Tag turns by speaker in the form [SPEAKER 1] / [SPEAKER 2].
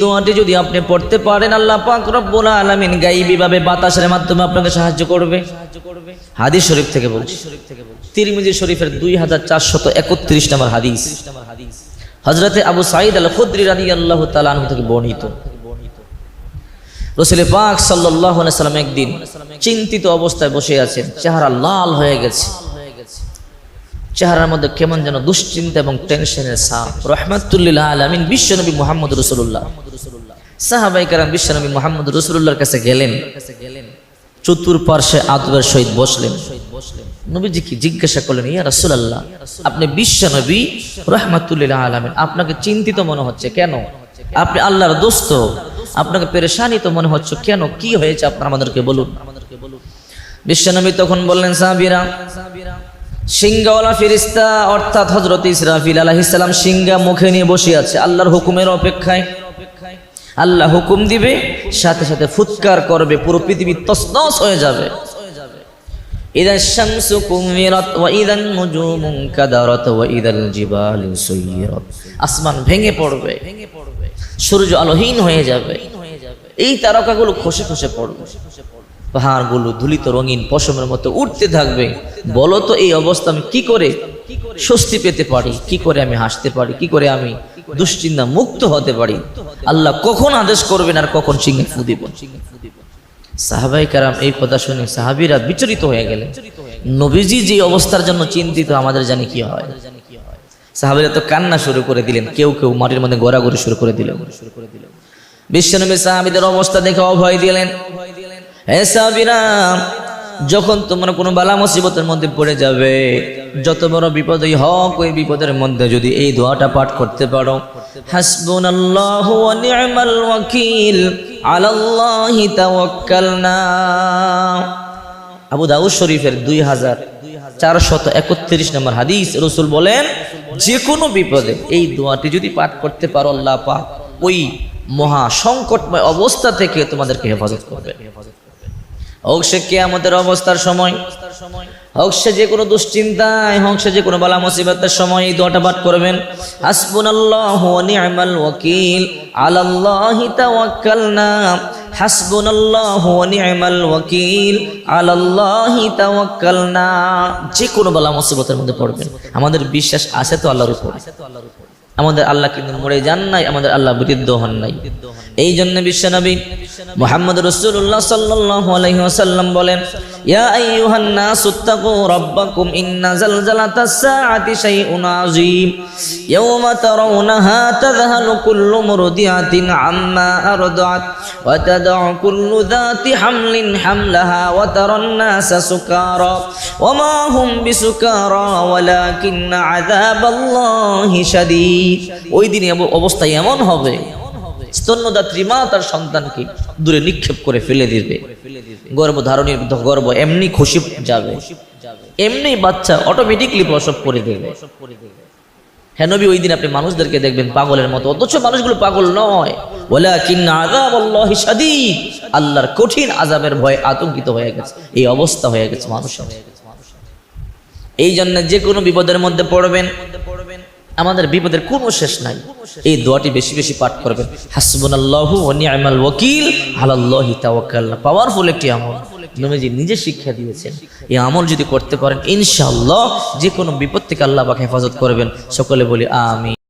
[SPEAKER 1] দোয়াটি যদি আপনি পড়তে পারেন, আল্লাহ পাক রব্বুল আলামিন গাইবি ভাবে বাতাসের মাধ্যমে আপনাকে সাহায্য করবে। হাদিস শরীফ থেকে বলছি। তিরমিজি শরীফের দুই হাজার চারশত একত্রিশ নম্বর হাদিস। হজরতে আবু সাইদ আল খুদ্রি রাদি আল্লাহ তালাহ থেকে বর্ণিত। রসুল পাক সাল্লাহ সাল্লাম একদিন চিন্তিত অবস্থায় বসে আছেন, চেহারা লাল হয়ে গেছে। চেহারার মধ্যে কেমন যেন দুশ্চিন্তা এবং টেনশনের সাপ রহমাতুল্লিল্লাহ আলমিন বিশ্বনবী মোহাম্মদ রসুল্লাহ সাহাবাই কারাম বিশ্বনবী মোহাম্মদ রসুল্লাহর কাছে গেলেন। চতুর্পার্শ্বে আদবের সহিত বসলেন। নবীজি কি জিজ্ঞাসা করলেন, ইয়া রাসূলুল্লাহ, আপনি বিশ্বনবী রহমাতুল্লিল্লাহ আলামিন, আপনাকে চিন্তিত মনে হচ্ছে কেন? আপনি আল্লাহর দোস্ত, আপনাকে পেরেশানিত মনে হচ্ছে কেন? কি হয়েছে? আপনার আমাদেরকে বলুন। বিশ্বনবী তখন বললেন, সাহাবীরা সিংহাওয়ালা ফিরিস্তা অর্থাৎ হজরত ইসরাফিল আলাহিসাল্লাম সিংহা মুখে নিয়ে বসে আছে আল্লাহর হুকুমের অপেক্ষায় আল্লাহ হুকুম দিবে সাথে সাথে ফুৎকার করবে পুরো পৃথিবী তসনস হয়ে যাবে إذا الشمس كورت وإذا النجوم انكدرت وإذا الجبال سيرت আসমান ভেঙে পড়বে সূর্য আলোহীন হয়ে যাবে এই তারকাগুলো খসে খসে পড়বে পাহাড়গুলো ধুলিত রঙিন পশমের মতো উঠতে থাকবে। বলো তো, এই অবস্থা আমি কি করে স্বস্তি পেতে পারি? কি করে আমি হাসতে পারি? কি করে আমি দুশ্চিন্তা মুক্ত হতে পারি? আল্লাহ কখন আদেশ করবেন আর কখন সিংহে ফু দিবেন সাহাবাই কারাম এই কথা শুনে সাহাবিরা বিচলিত হয়ে গেলেন নবীজি যে অবস্থার জন্য চিন্তিত, আমাদের জানি কি হয়? সাহাবিরা তো কান্না শুরু করে দিলেন, কেউ কেউ মাটির মধ্যে গড়াগড়ি শুরু করে দিলেন বিশ্বনবী সাহাবিদের অবস্থা দেখে অভয় দিলেন। যখন তোমরা কোনো বালা মুসিবতের মধ্যে পড়ে যাবে, যত বড় বিপদই হোক, ওই বিপদের মধ্যে যদি এই দোয়াটা পাঠ করতে পারো নি'মাল ওয়াকিল আবু দাউদ শরীফের দুই হাজার চারশত একত্রিশ নম্বর হাদিস রসুল বলেন, যে কোনো বিপদে এই দোয়াটি যদি পাঠ করতে পারো, আল্লাহ পাক ওই মহা সংকটময় অবস্থা থেকে তোমাদেরকে হেফাজত করবে। হোক সে কেয়ামতের অবস্থার সময়, হোক সে যে কোনো দুশ্চিন্তায়, হোক সে যে কোনো বালা মুসিবতের সময় এই দোয়াটা পাঠ করবেন। হাসবুনাল্লাহু ওয়া নি'মাল ওয়াকিল, আলাল্লাহি তাওয়াক্কালনা। হাসবুনাল্লাহু ওয়া নি'মাল ওয়াকিল, আলাল্লাহি তাওয়াক্কালনা। যে কোনো বালা মুসিবতের মধ্যে পড়বেন। আমাদের বিশ্বাস আছে তো আল্লাহর উপর। আমাদের আল্লাহ কিন্তু মরে যান নাই, আমাদের আল্লাহ বৃদ্ধ হন নাই। এই জন্য বিশ্বনবী মোহাম্মদ রসুল্লাহ সাল্লাল্লাহু আলাইহি ওয়াসাল্লাম বলেন, ইয়া আইয়ুহান নাসু তাকু রাব্বাকুম, ইন্না জালজালাতাস সাআতি শাইউন আযীম ইয়াওমা তারাউনাহা তাযহালু কুল্লু মুরদিআতিন আম্মা আরদাত ওয়া তাদউ কুল্লু যাতি হামলিন হামলাহা, ওয়া তারান নাসা সুকারা, ওয়া মা হুম বিসুকারা, ওয়ালাকিন্না আযাবাল্লাহি শাদীদ। ওই দিনে অবস্থা এমন হবে স্তন্যদাত্রী মা তার সন্তানকে দূরে নিক্ষেপ করে ফেলে দিবে। গর্ভ ধারণের গর্ভ এমনি খুশি যাবে। এমনি বাচ্চা অটোমেটিকলি প্রসব করে দেবে। হ্যাঁ নবী, ওই দিন আপনি মানুষদেরকে দেখবেন পাগলের মতো। অথচ মানুষগুলো পাগল নয়। আল্লাহর কঠিন আজাবের ভয়ে আতঙ্কিত হয়ে গেছে। এই অবস্থা হয়ে গেছে মানুষের। এই জন্য যে কোনো বিপদের মধ্যে পড়বেন। আমাদের বিপদের কোনো শেষ নাই। এই দোয়াটি বেশি বেশি পাঠ করবেন। হাসবুনাল্লাহু ওয়া নি'মাল ওয়াকিল পাওয়ারফুল একটি আমল। নবীজি নিজে শিক্ষা দিয়েছেন। এই আমল যদি করতে পারেন, ইনশাআল্লাহ যে কোনো বিপদ থেকে আল্লাহ পাক হেফাজত করবেন। সকলে বলি আমি